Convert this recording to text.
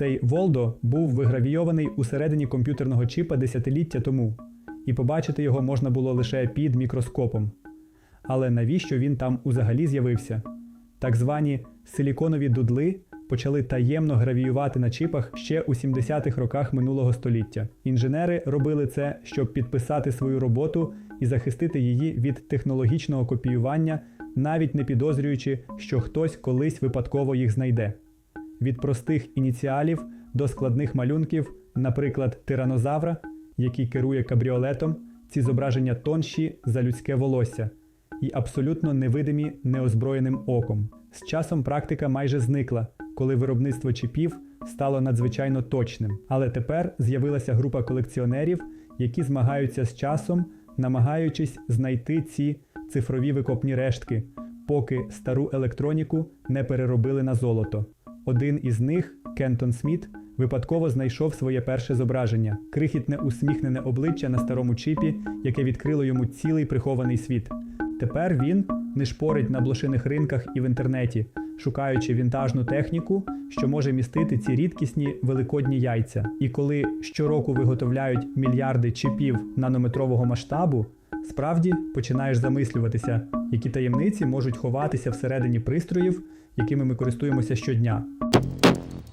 Цей Волдо був вигравійований у середині комп'ютерного чіпа десятиліття тому, і побачити його можна було лише під мікроскопом. Але навіщо він там узагалі з'явився? Так звані силіконові дудли почали таємно гравіювати на чіпах ще у 70-х роках минулого століття. Інженери робили це, щоб підписати свою роботу і захистити її від технологічного копіювання, навіть не підозрюючи, що хтось колись випадково їх знайде. Від простих ініціалів до складних малюнків, наприклад, тиранозавра, який керує кабріолетом, ці зображення тонші за людське волосся і абсолютно невидимі неозброєним оком. З часом практика майже зникла, коли виробництво чіпів стало надзвичайно точним. Але тепер з'явилася група колекціонерів, які змагаються з часом, намагаючись знайти ці цифрові викопні рештки, поки стару електроніку не переробили на золото. Один із них, Кентон Сміт, випадково знайшов своє перше зображення крихітне усміхнене обличчя на старому чіпі, яке відкрило йому цілий прихований світ. Тепер він не шпорить на блошиних ринках і в інтернеті, шукаючи вінтажну техніку, що може містити ці рідкісні великодні яйця. І коли щороку виготовляють мільярди чіпів нанометрового масштабу, справді починаєш замислюватися, які таємниці можуть ховатися всередині пристроїв, якими ми користуємося щодня.